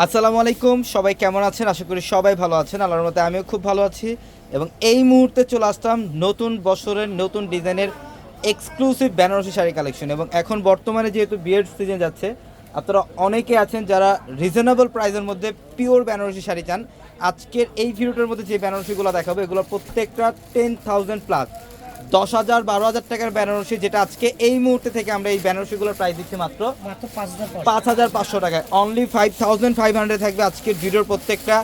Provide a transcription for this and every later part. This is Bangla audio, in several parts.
আসসালামু আলাইকুম, সবাই কেমন আছেন? আশা করি সবাই ভালো আছেন। আল্লাহর মতে আমিও খুব ভালো আছি। এবং এই মুহূর্তে চলে আসলাম নতুন বছরের নতুন ডিজাইনের এক্সক্লুসিভ বেনারসি শাড়ি কালেকশন এবং এখন বর্তমানে যেহেতু বিয়ের সিজন যাচ্ছে, আপনারা অনেকে আছেন যারা রিজনেবল প্রাইসের মধ্যে পিওর বেনারসি শাড়ি চান। আজকের এই ভিডিওটার মধ্যে যে বেনারসিগুলো দেখাবো, এগুলো প্রত্যেকটা টেন থাউজেন্ড প্লাস দশ হাজার বারো হাজার টাকার বেনারসি যেটা আজকে এই মুহূর্তে থেকে আমরা এই বেনারসিগুলোর প্রাইস দিচ্ছি মাত্র পাঁচ হাজার পাঁচশো। টাকায় only five thousand five hundred থাকবে আজকের ভিডিওর প্রত্যেকটা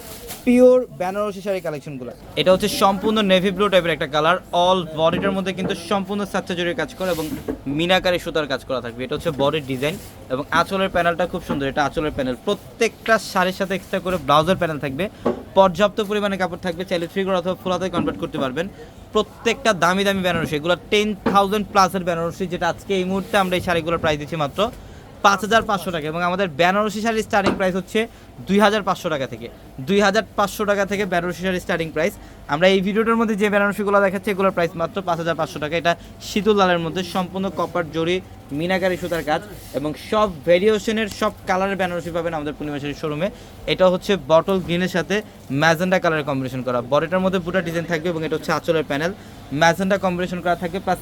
পিওর বেনারসি শাড়ি কালেকশনগুলো এটা হচ্ছে সম্পূর্ণ নেভি ব্লু টাইপের একটা কালার অল বডিটার মধ্যে কিন্তু সম্পূর্ণ সাচ্চা জরির কাজ করা এবং মিনাকারি সুতার কাজ করা থাকবে। এটা হচ্ছে বডির ডিজাইন এবং আঁচলের প্যানেলটা খুব সুন্দর। এটা আঁচলের প্যানেল প্রত্যেকটা শাড়ির সাথে এক্সট্রা করে ব্লাউজের প্যানেল থাকবে। পর্যাপ্ত পরিমাণে কাপড় থাকবে, চাইলে করে অথবা ফুলাতে কনভার্ট করতে পারবেন। প্রত্যেকটা দামি দামি বেনারসি, এগুলো টেন থাউজেন্ড প্লাসের বেনারসি, যেটা আজকে এই মুহূর্তে আমরা এই শাড়িগুলোর প্রাইস দিচ্ছি মাত্র পাঁচ হাজার পাঁচশো টাকা এবং আমাদের বেনারসি শাড়ির স্টার্টিং প্রাইস হচ্ছে দুই হাজার পাঁচশো টাকা থেকে। দুই হাজার পাঁচশো টাকা থেকে বেনারসি শাড়ির স্টার্টিং প্রাইস আমরা এই ভিডিওটার মধ্যে যে বেনারসিগুলো দেখাচ্ছি, এগুলোর প্রাইস মাত্র পাঁচ হাজার পাঁচশো টাকা। এটা শীতল লালের মধ্যে সম্পূর্ণ কপার জরি, মিনাকারি সুতার কাজ এবং সব ভেরিয়েশনের সব কালারের বেনারসি পাবেন আমাদের পূর্ণিমা শাড়ির শোরুমে এটা হচ্ছে বটল গ্রিনের সাথে ম্যাজেন্ডা কালারের কম্বিনেশন করা। বডিটার মধ্যে পুরো ডিজাইন থাকবে এবং এটা হচ্ছে আঁচলের প্যানেল ম্যাজেন্ডা কম্বিনেশন করা থাকবে প্লাস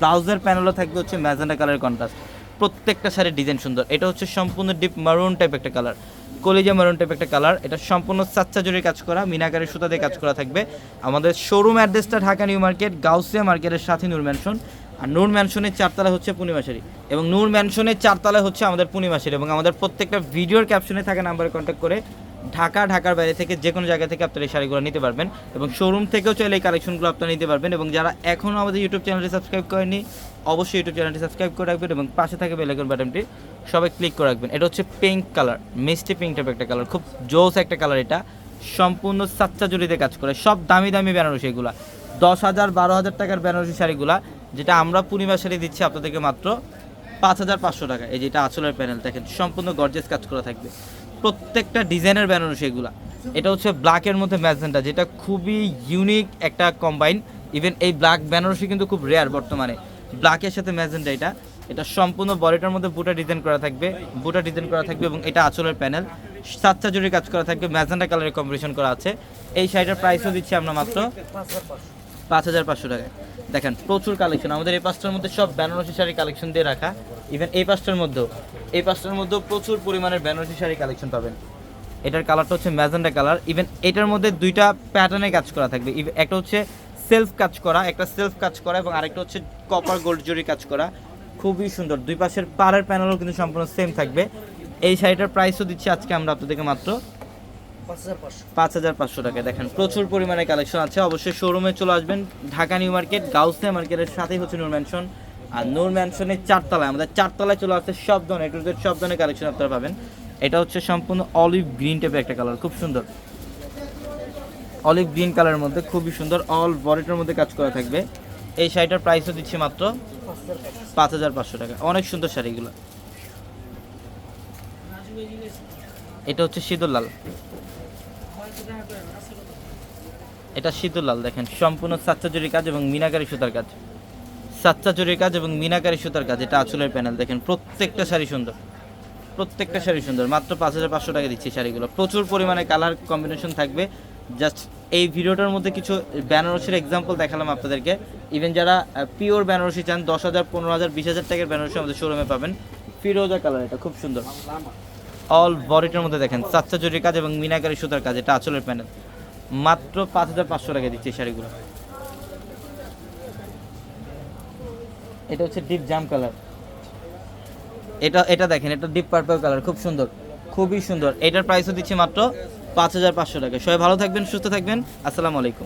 ব্লাউজের প্যানেলও থাকবে হচ্ছে ম্যাজেন্ডা কালারের কন্ট্রাস্ট প্রত্যেকটা শাড়ির ডিজাইন সুন্দর। এটা হচ্ছে সম্পূর্ণ ডিপ মারুন টাইপ একটা কালার কলিজা মারুন টাইপ একটা কালার এটা সম্পূর্ণ সাচ্চা জুড়ে কাজ করা, মিনাকারি সুতা দিয়ে কাজ করা থাকবে। আমাদের শোরুম অ্যাড্রেসটা ঢাকা নিউ মার্কেট, গাউসিয়া মার্কেটের সাথে নূর ম্যানশন আর নূর ম্যানশনের চারতলা হচ্ছে পূর্ণিমাশারি এবং নূর ম্যানশনের চারতলা হচ্ছে আমাদের পূর্ণিমাশারি এবং আমাদের প্রত্যেকটা ভিডিওর ক্যাপশনে থাকা নাম্বারে কন্ট্যাক্ট করে ঢাকা, ঢাকার বাইরে থেকে যে কোনো জায়গা থেকে আপনারা এই শাড়িগুলো নিতে পারবেন এবং শোরুম থেকেও চাইলে এই কালেকশনগুলো আপনারা নিতে পারবেন এবং যারা এখনও আমাদের ইউটিউব চ্যানেলটি সাবস্ক্রাইব করেনি অবশ্যই ইউটিউব চ্যানেলটি সাবস্ক্রাইব করে রাখবেন এবং পাশে থাকে বেলাইকন বাটনটি সবাই ক্লিক করে রাখবেন। এটা হচ্ছে পিঙ্ক কালার মিষ্টি পিঙ্ক টাইপ একটা কালার খুব জোস একটা কালার এটা। সম্পূর্ণ সাচ্চা জড়িতে কাজ করে, সব দামি দামি বেনারসি এগুলা। দশ হাজার, বারো হাজার টাকার বেনারসি শাড়িগুলা, যেটা আমরা পূর্ণিমা শাড়ি দিচ্ছি আপনাদেরকে মাত্র পাঁচ হাজার পাঁচশো টাকা। এই যেটা আঁচলের প্যানেল দেখেন, সম্পূর্ণ গর্জেস কাজ করা থাকবে। প্রত্যেকটা ডিজাইনের বেনারসি এগুলা এটা হচ্ছে ব্ল্যাকের মধ্যে ম্যাজেন্টা, যেটা খুবই ইউনিক একটা কম্বাইন ইভেন এই ব্ল্যাক বেনারসি কিন্তু খুব রেয়ার বর্তমানে। ব্ল্যাকের সাথে ম্যাজেন্টা এটা। এটা সম্পূর্ণ বডিটার মধ্যে বুটা ডিজাইন করা থাকবে, বুটা ডিজাইন করা থাকবে এবং এটা আঁচলের প্যানেল সাতটা জুড়ি কাজ করা থাকবে, ম্যাজেন্টা কালারের কম্বিনেশন করা আছে। এই শাড়িটার প্রাইসও দিচ্ছি আমরা মাত্র পাঁচ হাজার পাঁচশো। টাকায়। দেখেন, প্রচুর কালেকশন আমাদের এই পাঁচটার মধ্যে সব বেনারসি শাড়ি কালেকশন দিয়ে রাখা। ইভেন এই পাঁচটার মধ্যেও, এই পাঁচটার মধ্যেও প্রচুর পরিমাণের বেনারসি শাড়ি কালেকশন পাবেন। এটার কালারটা হচ্ছে ম্যাজেন্ডা কালার ইভেন এটার মধ্যে দুইটা প্যাটার্নে কাজ করা থাকবে। একটা হচ্ছে সেলফ কাজ করা, একটা সেলফ কাজ করা, এবং আরেকটা হচ্ছে কপার গোল্ড জরি কাজ করা। খুবই সুন্দর। দুই পাশের পাড়ের প্যানেলও কিন্তু সম্পূর্ণ সেম থাকবে। এই শাড়িটার প্রাইসও দিচ্ছি আজকে আমরা আপনাদেরকে মাত্র পাঁচ হাজার পাঁচশো। পাঁচ টাকা দেখেন, প্রচুর পরিমাণে কালেকশন আছে। অবশ্যই শোরুমে চলে আসবেন। ঢাকা নিউ মার্কেট, গাউসিয়া মার্কেটের সাথেই হচ্ছে নূর ম্যানশন আর নূর ম্যানশনের চারতলায়, আমাদের চারতলায় চলে আসছে সব ধরনের একটু সব ধরনের কালেকশন আপনারা পাবেন। এটা হচ্ছে সম্পূর্ণ অলিভ গ্রিন টাইপের একটা কালার খুব সুন্দর। অলিভ গ্রিন কালারের মধ্যে খুবই সুন্দর অল বডিটার মধ্যে কাজ করা থাকবে। এই শাড়িটার প্রাইসও দিচ্ছি মাত্র। পাঁচ হাজার পাঁচশো টাকা। অনেক সুন্দর শাড়িগুলো এটা হচ্ছে শীতল লাল এটা শীতল লাল দেখেন। সম্পূর্ণ সাচ্চা জরির কাজ এবং মিনাকারি সুতার কাজ। সাচ্চা জরির কাজ এবং মিনাকারি সুতার কাজ, এটা আঁচলের প্যানেল। দেখেন, প্রত্যেকটা শাড়ি সুন্দর। প্রত্যেকটা শাড়ি সুন্দর। মাত্র পাঁচ হাজার পাঁচশো টাকা দিচ্ছি শাড়িগুলো। প্রচুর পরিমাণে কালার কম্বিনেশন থাকবে। জাস্ট এই ভিডিওটার মধ্যে কিছু বেনারসির এক্সাম্পল দেখালাম আপনাদেরকে। ইভেন যারা পিওর বেনারসি চান, দশ হাজার, পনেরো হাজার, বিশ হাজার টাকার বেনারসি আমাদের শোরুমে পাবেন। ফিরোজা কালার, এটা খুব সুন্দর। অল বডিটার মধ্যে দেখেন, চাচ্চা জরির কাজ এবং মিনাকারি সুতার কাজ, এটা আঁচলের প্যানেল। মাত্র পাঁচ হাজার পাঁচশো টাকা দিচ্ছে এই শাড়িগুলো। এটা হচ্ছে ডিপ জাম কালার এটা এটা দেখেন, এটা ডিপ পার্পল কালার খুব সুন্দর। খুবই সুন্দর। এটার প্রাইসও দিচ্ছে মাত্র পাঁচ হাজার পাঁচশো টাকা সবাই ভালো থাকবেন, সুস্থ থাকবেন। আসসালামু আলাইকুম।